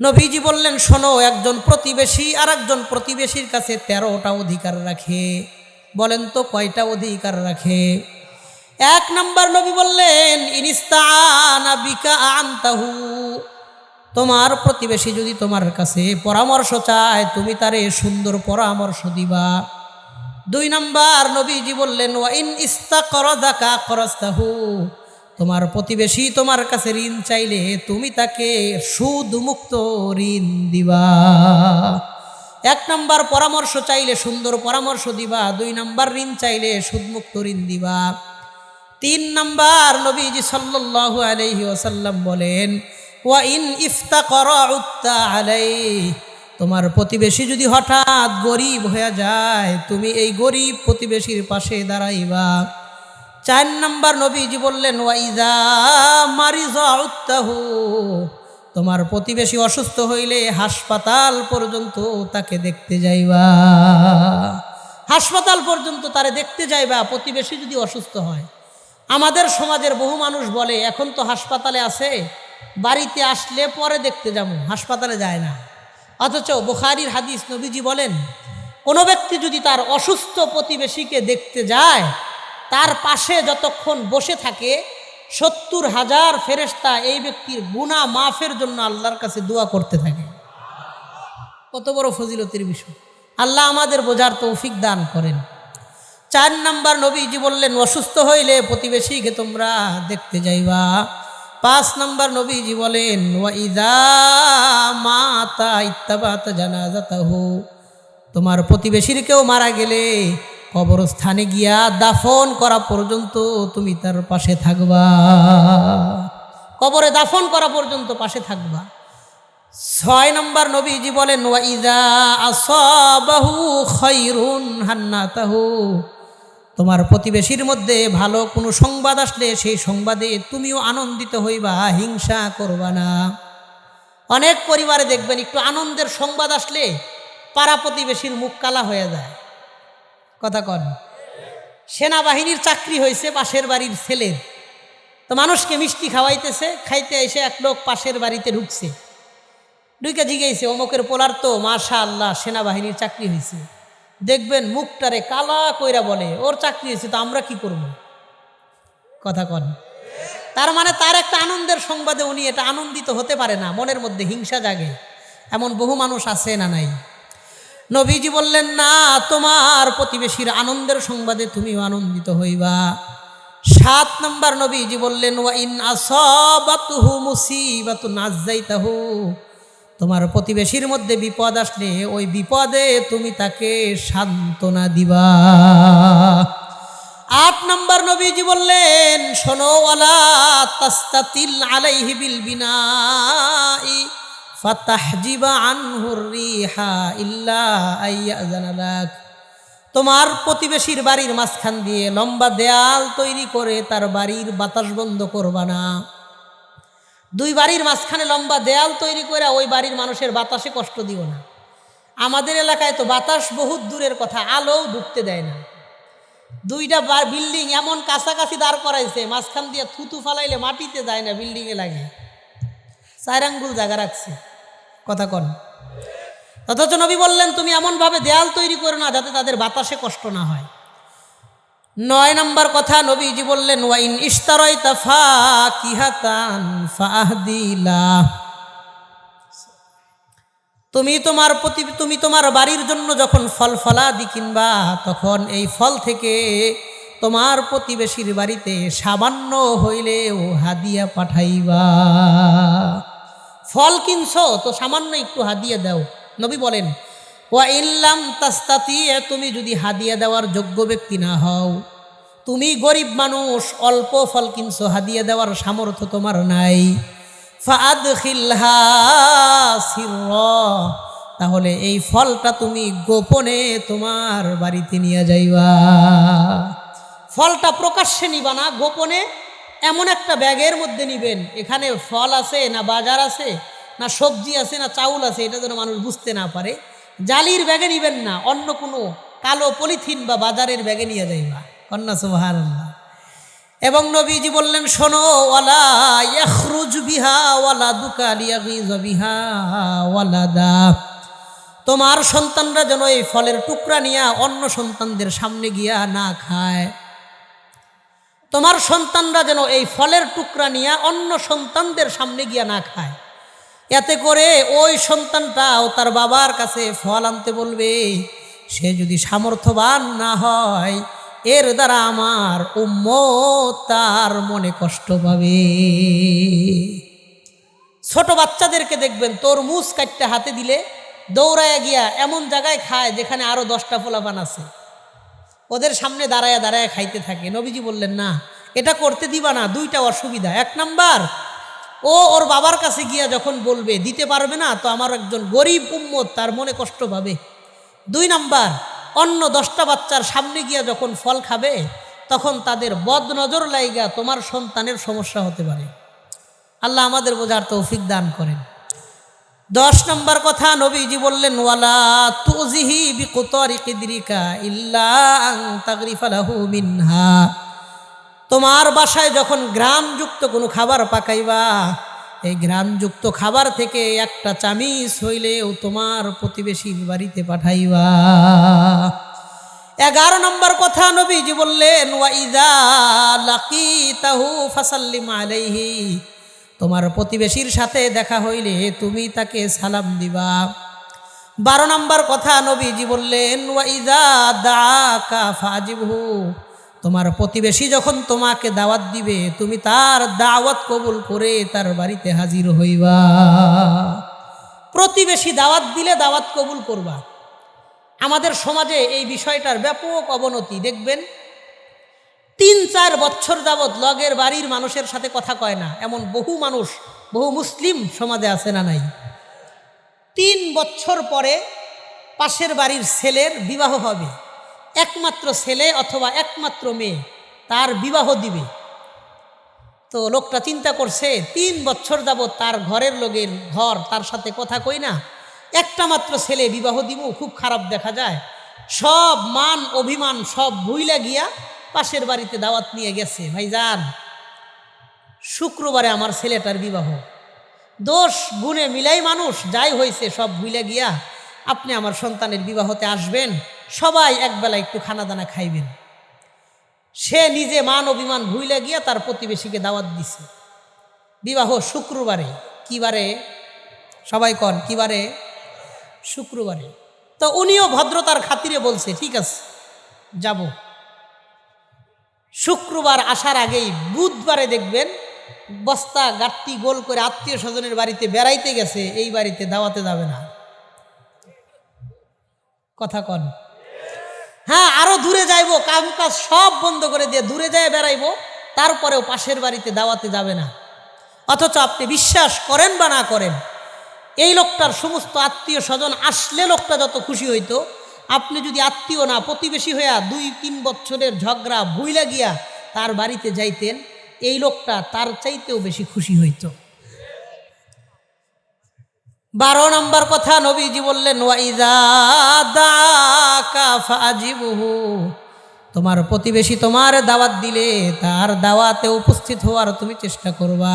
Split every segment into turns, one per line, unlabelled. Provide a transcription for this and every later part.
নবীজি বললেন, শোনো, একজন প্রতিবেশী আর একজন প্রতিবেশীর কাছে তেরোটা অধিকার রাখে। বলেন তো, কয়টা অধিকার রাখে? এক নম্বর নবী বললেন ইনিস্তানা বিকা আনতাহু। তোমার প্রতিবেশী যদি তোমার কাছে পরামর্শ চায়, তুমি তারে সুন্দর পরামর্শ দিবা। দুই নাম্বার নবীজি বললেন ওয়াইন ইস্তা করদাকা করস্তাহু তোমার প্রতিবেশী তোমার কাছে ঋণ চাইলে তুমি তাকে সুদ মুক্ত ঋণ দিবা। এক নাম্বার পরামর্শ চাইলে সুন্দর পরামর্শ দিবা, দুই নাম্বার ঋণ চাইলে সুদমুক্ত ঋণ দিবা। তিন নাম্বার নবীজি সাল্লাল্লাহু আলাইহি ওসাল্লাম বলেন, ওয়া ইন ইফতা কর উত্তা আলাই তোমার প্রতিবেশী যদি হঠাৎ গরিব হয়ে যায়, তুমি এই গরিব প্রতিবেশীর পাশে দাঁড়াইবা। চার নম্বর নবীজি বললেন ওয়াইদা মারিজা উত্তাহু তোমার প্রতিবেশী অসুস্থ হইলে হাসপাতাল পর্যন্ত তাকে দেখতে যাইবা। হাসপাতাল পর্যন্ত তারে দেখতে যাইবা, প্রতিবেশী যদি অসুস্থ হয়। আমাদের সমাজের বহু মানুষ বলে, এখন তো হাসপাতালে আছে, বাড়িতে আসলে পরে দেখতে যাব, হাসপাতালে যায় না। অথচ বুখারির হাদিস নবীজি বলেন, কোনো ব্যক্তি যদি তার অসুস্থ প্রতিবেশীকে দেখতে যায় তার পাশে যতক্ষণ বসে থাকে, সত্তর হাজার ফেরেস্তা এই ব্যক্তির গুণা মাফের জন্য আল্লাহর কাছে দোয়া করতে থাকে। কত বড় ফজিলতির বিষয়। আল্লাহ আমাদের বোঝার তৌফিক দান করেন। চার নাম্বার নবীজি বললেন, অসুস্থ হইলে প্রতিবেশীকে তোমরা দেখতে যাইবা। পাঁচ নাম্বার নবীজি বলেন মাতা ইত্তাবাত জানাজাতাহু। তোমার প্রতিবেশীর কেউ মারা গেলে কবরস্থানে গিয়া দাফন করা পর্যন্ত তুমি তার পাশে থাকবা। কবরে দাফন করা পর্যন্ত পাশে থাকবা। ছয় নম্বর নবীজি বলেন হান্নাতাহু। তোমার প্রতিবেশীর মধ্যে ভালো কোনো সংবাদ আসলে সেই সংবাদে তুমিও আনন্দিত হইবা, হিংসা করবা না। অনেক পরিবারে দেখবেন একটু আনন্দের সংবাদ আসলে পাড়া প্রতিবেশীর মুখ কালা হয়ে যায়। কথা কন। সেনাবাহিনীর চাকরি হয়েছে পাশের বাড়ির ছেলের। তো মানুষকে মিষ্টি খাওয়াইতেছে, খাইতে এসে এক লোক পাশের বাড়িতে ঢুকছে। ঢুকে জিগেছে অমুকের পোলার তো মাশা আল্লাহ সেনাবাহিনীর চাকরি হয়েছে। দেখবেন মুখটারে কালা কইরা বলে, ওর চাকরি হয়েছে, তো আমরা কি করব? কথা কন। তার মানে তার একটা আনন্দের সংবাদে উনি এটা আনন্দিত হতে পারে না, মনের মধ্যে হিংসা জাগে। এমন বহু মানুষ আছে না নাই? নবীজি বললেন, না, তোমার প্রতিবেশীর আনন্দের সংবাদে তুমিও আনন্দিত হইবা। সাত নম্বর নবীজি বললেন ওয়াইন আসবাতুহু মুসিবাতু নাজাইতাহু তোমার প্রতিবেশীর মধ্যে বিপদ আসলে ওই বিপদে তুমি তাকে সান্ত্বনা দিবা। আট নম্বর নবীজি বললেন, শোনো, ওয়ালা তাস্তাতিল আলাইহি বিল বিনাই। ইল্লা আইয়াজানা লাক। তোমার প্রতিবেশীর বাড়ির মাঝখান দিয়ে লম্বা দেয়াল তৈরি করে তার বাড়ির বাতাস বন্ধ করবা না। দুই বাড়ির মাঝখানে লম্বা দেয়াল তৈরি করে ওই বাড়ির মানুষের বাতাসে কষ্ট দিও না। আমাদের এলাকায় তো বাতাস বহুত দূরের কথা, আলোও ঢুকতে দেয় না। দুইটা বিল্ডিং এমন কাছাকাছি দাঁড় করাইছে, মাঝখান দিয়ে থুতু ফালাইলে মাটিতে যায় না বিল্ডিংয়ে লাগে। চার আঙ্গুল জায়গা রাখছে। কথা কন। অথচ নবী বললেন, তুমি এমনভাবে দেয়াল তৈরি করো না যাতে তাদের বাতাসে কষ্ট না হয়। নয় নম্বর কথা, নবীজি বললেন, ওয়াইন ইস্তারয় তাফা কিহাতান ফাহদিলা। তুমি তোমার প্রতি, তুমি তোমার বাড়ির জন্য যখন ফল ফলাদি কিনবা, তখন এই ফল থেকে তোমার প্রতিবেশীর বাড়িতে সামান্য হইলেও হাদিয়া পাঠাইবা। ফল কিনছো? তো সামান্য একটু হাদিয়া দাও। নবী বলেন, ওয়া ইল্লাম তাস্তাতি তুমি যদি হাদিয়া দেওয়ার যোগ্য ব্যক্তি না হও, তুমি গরিব মানুষ, অল্প ফল কিনছো, হাদিয়া দেওয়ার সামর্থ্য তোমার নাই। তাহলে এই ফলটা তুমি গোপনে তোমার বাড়িতে নিয়ে যাইবা। ফলটা প্রকাশ্যে নিবা না, গোপনে এমন একটা ব্যাগের মধ্যে নিবেন, এখানে ফল আছে না বাজার আছে, না সবজি আছে, না চাউল আছে, এটা যেন মানুষ বুঝতে না পারে। জালির ব্যাগে নিবেন না, অন্য কোনো কালো পলিথিন বা বাজারের ব্যাগে নিয়ে যাইবা। কন্যা সোহার এবং নবীজি বললেন, শোনো, ওয়ালা ইয়াখরুজ বিহা, ওয়ালা দুকালিয়াগিজ বিহা ওয়ালাদা তোমার সন্তানরা যেন এই ফলের টুকরা নিয়ে অন্য সন্তানদের সামনে গিয়া না খায়। তোমার সন্তানরা যেন এই ফলের টুকরা নিয়ে অন্য সন্তানদের সামনে গিয়া না খায়। এতে করে ওই সন্তানটাও তার বাবার কাছে ফল আনতে বলবে, সে যদি সামর্থ্যবান না হয়, এর দ্বারা আমার উম্ম তার মনে কষ্ট পাবে। ছোট বাচ্চাদেরকে দেখবেন, তরমুজ কাটতে হাতে দিলে দৌড়ায় গিয়া এমন জায়গায় খায় যেখানে আরও দশটা ফোলাপান আছে। ওদের সামনে দাঁড়ায় দাঁড়ায় খাইতে থাকে। নবীজি বললেন, না, এটা করতে দিবা না, দুইটা অসুবিধা। এক নাম্বার, ও ওর বাবার কাছে গিয়া যখন বলবে, দিতে পারবে না, তো আমার একজন গরিব উম্মত, তার মনে কষ্ট পাবে। দুই নাম্বার, অন্য দশটা বাচ্চার সামনে গিয়া যখন ফল খাবে, তখন তাদের বদ নজর লাইগা তোমার সন্তানের সমস্যা হতে পারে। আল্লাহ আমাদের বোঝার তৌফিক দান করেন। দশ নম্বর কথা নবীজি বললেন, ওয়ালা তুজিহি বিকুতরি ইল্লা তোমার বাসায় যখন গ্রামযুক্ত কোনো খাবার পাকাইবা, এই গ্রামযুক্ত খাবার থেকে একটা চামিচ হইলেও তোমার প্রতিবেশীর বাড়িতে পাঠাইবা। এগারো নম্বর কথা নবীজি বললেন ওয়াইদা লাকি তাহু ফাসাল্লিম আলাইহি। তোমার প্রতিবেশীর সাথে দেখা হইলে তুমি তাকে সালাম দিবা। বারো নম্বর কথা নবীজি বললেন ওয়াইদা দাকা ফাজিবহু। তোমার প্রতিবেশী যখন তোমাকে দাওয়াত দিবে, তুমি তার দাওয়াত কবুল করে তার বাড়িতে হাজির হইবা। প্রতিবেশী দাওয়াত দিলে দাওয়াত কবুল করবা। আমাদের সমাজে এই বিষয়টার ব্যাপক অবনতি, দেখবেন? তিন চার বছর যাবৎ লগের বাড়ির মানুষের সাথে কথা কয় না। এমন বহু মানুষ, বহু মুসলিম সমাজে আছে না নাই? তিন বছর পরে পাশের বাড়ির ছেলের বিবাহ হবে। একমাত্র ছেলে অথবা একমাত্র মেয়ে, তার বিবাহ দিবে। তো লোকটা চিন্তা করছে, তিন বছর যাবৎ তার ঘরের লোকের ঘর তার সাথে কথা কই না? একটা মাত্র ছেলে বিবাহ দিব খুব খারাপ দেখা যায়। সব মান, অভিমান সব ভুইলা গিয়া পাশের বাড়িতে দাওয়াত নিয়ে গেছে, ভাইজান। শুক্রবারে আমার ছেলেটার বিবাহ। দোষ গুণে মিলাই মানুষ, যাই হয়েছে সব ভুলে গিয়া আপনি আমার সন্তানের বিবাহতে আসবেন, সবাই একবেলা একটু খানা দানা খাইবেন। সে নিজে মান অভিমান ভুলে গিয়া তার প্রতিবেশীকে দাওয়াত দিছে। বিবাহ শুক্রবারে, কি বারে? সবাই কন, কি বারে? শুক্রবারে। তো উনিও ভদ্রতার খাতিরে বলছে, ঠিক আছে, যাব। শুক্রবার আসার আগেই বুধবারে দেখবেন বস্তা গাট্টি গোল করে আত্মীয় স্বজনের বাড়িতে বেড়াইতে গেছে, এই বাড়িতে দাওয়াতে যাবে না। কথা কন। হ্যাঁ আরও দূরে যাইবো কাম কাজ সব বন্ধ করে দিয়ে দূরে যায় বেড়াইবো, তারপরেও পাশের বাড়িতে দাওয়াতে যাবে না। অথচ আপনি বিশ্বাস করেন বা না করেন, এই লোকটার সমস্ত আত্মীয় স্বজন আসলে লোকটা যত খুশি হইতো আপনি যদি আত্মীয় না, প্রতিবেশী হইয়া দুই তিন বছরের ঝগড়া ভুইলা গিয়া তার বাড়িতে যাইতেন, এই লোকটা তার চাইতেও বেশি খুশি হইত। বারো নম্বর কথা নবীজি বললেন তোমার প্রতিবেশী তোমার দাওয়াত দিলে, তার দাওয়াতে উপস্থিত হওয়ার তুমি চেষ্টা করবা।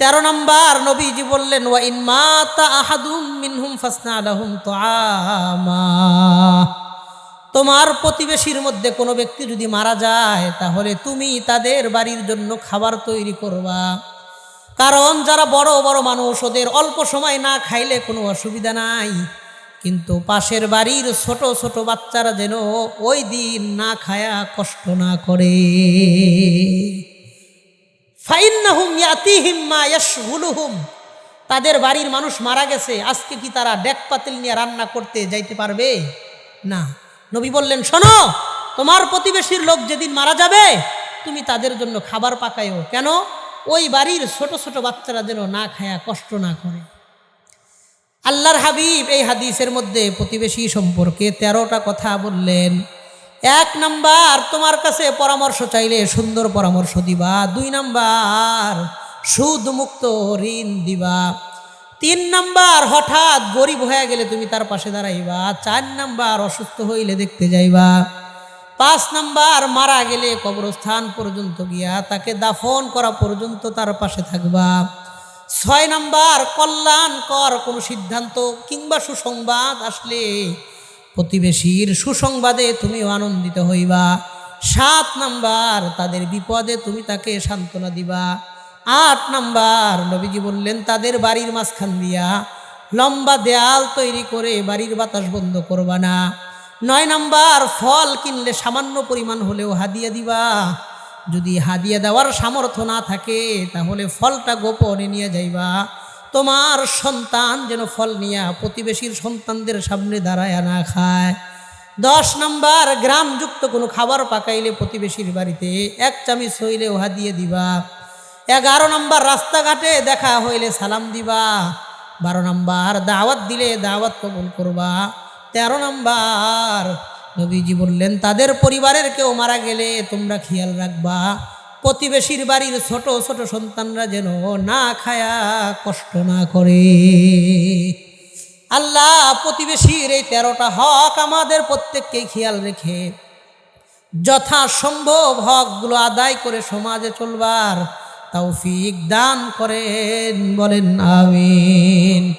তেরো নম্বর নবীজি বললেন, ওয়া ইনমাতা আহাদুম মিনহুম ফাসনা আলাহুম তুআমা। তোমার প্রতিবেশীর মধ্যে কোনো ব্যক্তি যদি মারা যায়, তাহলে তুমি তাদের বাড়ির জন্য খাবার তৈরি করবা। কারণ যারা বড় বড় মানুষ, ওদের অল্প সময় না খাইলে কোনো অসুবিধা নাই। কিন্তু পাশের বাড়ির ছোট ছোট বাচ্চারা যেন ওই দিন না খায়া কষ্ট না করে। ফাইন্নাহুম ইয়াতিহিম ইয়াশগুলুহুম। তাদের বাড়ির মানুষ মারা গেছে, আজকে কি তারা ডেক পাতিল নিয়ে রান্না করতে যাইতে পারবে? না। নবী বললেন, শোনো, তোমার প্রতিবেশীর লোক যেদিন মারা যাবে, তুমি তাদের জন্য খাবার পাকায়ও। কেন? ওই বাড়ির ছোট ছোট বাচ্চারা যেন না খায়া কষ্ট না করে। আল্লাহর হাবিব এই হাদিসের মধ্যে প্রতিবেশী সম্পর্কে তেরোটা কথা বললেন। এক নাম্বার, তোমার কাছে পরামর্শ চাইলে সুন্দর পরামর্শ দিবা। দুই নাম্বার সুদ মুক্ত ঋণ দিবা। তিন নাম্বার, হঠাৎ গরিব হয়ে গেলে তুমি তার পাশে দাঁড়াইবা। চার নাম্বার, অসুস্থ হইলে দেখতে যাইবা। পাঁচ নাম্বার, মারা গেলে কবরস্থান পর্যন্ত গিয়া তাকে দাফন করা পর্যন্ত তার পাশে থাকবা। ছয় নাম্বার, কল্যাণকর কোনো সিদ্ধান্ত কিংবা সুসংবাদ আসলে প্রতিবেশীর সুসংবাদে তুমিও আনন্দিত হইবা। সাত নাম্বার, তাদের বিপদে তুমি তাকে সান্ত্বনা দিবা। আট নাম্বার, নবীজি বললেন, তাদের বাড়ির মাঝখান দিয়া লম্বা দেয়াল তৈরি করে বাড়ির বাতাস বন্ধ করবা না। নয় নাম্বার, ফল কিনলে সামান্য পরিমাণ হলেও হাদিয়া দিবা। যদি হাদিয়া দেওয়ার সামর্থ্য না থাকে, তাহলে ফলটা গোপনে নিয়ে যাইবা। তোমার সন্তান যেন ফল নিয়া প্রতিবেশীর সন্তানদের সামনে দাঁড়ায় না খায়। দশ নাম্বার, গ্রামযুক্ত কোনো খাবার পাকাইলে প্রতিবেশীর বাড়িতে এক চামিচ হইলেও হাদিয়ে দিবা। এগারো নাম্বার, রাস্তাঘাটে দেখা হইলে সালাম দিবা। বারো নাম্বার, দাওয়াত দিলে দাওয়াত কবুল করবা। তেরো নাম্বার, নবীজি বললেন, তাদের পরিবারের কেউ মারা গেলে তোমরা খেয়াল রাখবা। প্রতিবেশীর বাড়ির ছোট ছোট সন্তানরা যেন না খায়া কষ্ট না করে। আল্লাহ, প্রতিবেশীর এই তেরোটা হক আমাদের প্রত্যেককেই খেয়াল রেখে যথাসম্ভব হকগুলো আদায় করে সমাজে চলবার তৌফিক দান করেন, বলেন আমিন।